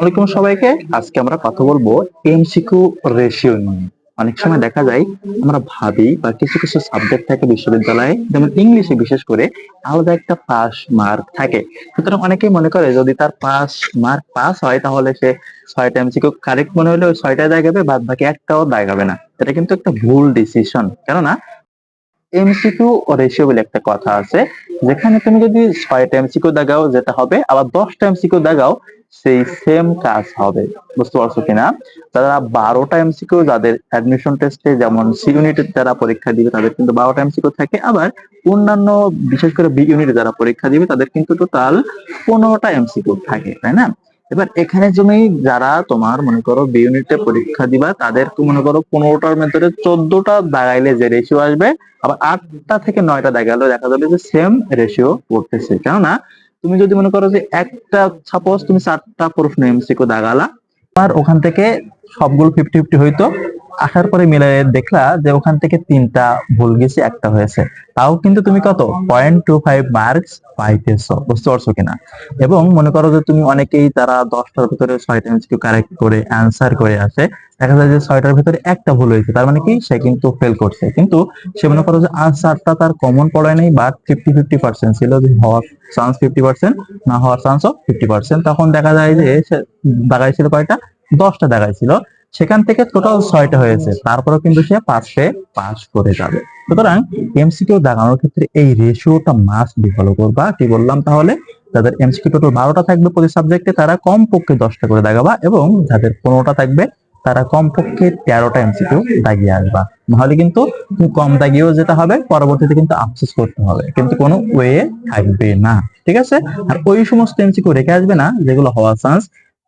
ওয়ালাইকুম সবাইকে। আজকে আমরা কথা বলব এমসিকিউ রেশিও নিয়ে। অনেক সময় দেখা যায়, আমরা ভাবি বা কিছু কিছু সাবজেক্ট থাকে বিশ্ববিদ্যালয়ে, যেমন ইংলিশে বিশেষ করে আলাদা একটা পাস মার্ক থাকে। সুতরাং অনেকেই মনে করে যদি তার পাস মার্ক পাস হয়, তাহলে সে ছয়টা এমসিকিউ কারেক্ট মনে হলে ওই ছয়টায় দাগাবে বাদ বাকি একটাও দাগাবে না। এটা কিন্তু একটা ভুল ডিসিশন কেননা এমসিকিউ রেশিও বলে একটা কথা আছে, যেখানে তুমি যদি ছয়টা এমসিকিউ দাগাও, যেটা হবে, আবার দশটা এমসিকিউ দাগাও সেই সেম কাজ হবে। বুঝতে পারছ কিনা? তারা বারোটা এমসিকিউ যাদের অ্যাডমিশন টেস্টে যেমন সি ইউনিটের যারা পরীক্ষা দিবে, তাদের কিন্তু বারোটা এমসিকিউ থাকে। আবার অন্যান্য বিশেষ করে বি ইউনিটে যারা পরীক্ষা দিবে, তাদের কিন্তু টোটাল পনেরোটা এমসিকিউ থাকে, তাই না? এবার এখানে তুমি যারা তোমার মনে করো বি ইউনিটে পরীক্ষা দিবা তাদের মনে করো পনেরোটার মধ্যে চোদ্দটা দাগাইলে যে রেশিও আসবে, আবার আটটা থেকে নয়টা দাগালে দেখা যাবে যে সেম রেশিও পড়তেছে কেননা তুমি যদি মনে করো যে একটা সাপোজ তুমি চারটা প্রশ্ন এমসিকিউ দাগালা আর ওখান থেকে সবগুলো ফিফটি ফিফটি হইতো। আসার পরে মিলে দেখলা যে ওখান থেকে তিনটা ভুল গেছে, একটা হয়েছে। তাও কিন্তু তুমি কত? পয়েন্ট টু ফাইভ মার্কস পাইতেছো, বুঝতে পারছ কিনা? এবং মনে করো যে তুমি অনেকেই তারা দশটার ভিতরে ছয়টা এমসিকিউ কারেক্ট করে অ্যান্সার করে আসে। দেখা যায় যে ছয়টার ভিতরে একটা ভুল হয়েছে, তার মানে কি? সে কিন্তু ফেল করছে। কিন্তু সে মনে করো যে আনসারটা তার কমন পড়ে নেই বাট ফিফটি ফিফটি পার্সেন্ট ছিল যে হওয়ার চান্স ফিফটি পার্সেন্ট না হওয়ার চান্সও ফিফটি পার্সেন্ট তখন দেখা যায় যে সে দাগাইছিল কয়টা? দশটা দাগাইছিল সেখান থেকে টোটাল ছয়টা হয়েছে। তারপরে কিন্তু সে পাঁচে পাস করে যাবে। সুতরাং এমসিকিউ দাগানোর ক্ষেত্রে এই রেশিওটা মাস্ট বি ফলো করবা। কি বললাম তাহলে? যাদের এমসিকিউ টোটাল বারোটা থাকবে প্রতি সাবজেক্টে তারা কমপক্ষে দশটা করে দাগাবা এবং যাদের পনেরোটা থাকবে তারা কমপক্ষে তেরোটা এমসিকিউ দাগিয়ে আসবা। নাহলে কিন্তু কম দাগিয়েও যেতে হবে পরবর্তীতে কিন্তু আফসোস করতে হবে। কিন্তু কোনো ওয়ে থাকবে না। ঠিক আছে? আর ওই সমস্ত এমসিকিউ রেখে আসবে না যেগুলো হওয়ার চান্স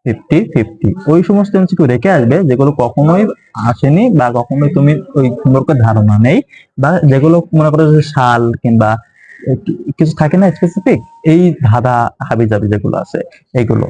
ফিফটি ফিফটি ওই সমস্ত এমসিকিউ রেখে আসবে, যেগুলো কখনোই আসেনি বা কখনোই তুমি ওই সম্পর্কে ধারণা নেই বা যেগুলো মনে করো যে কিংবা কিছু থাকে না স্পেসিফিক এই ধাঁধা হাবি জাবি যেগুলো আছে এইগুলো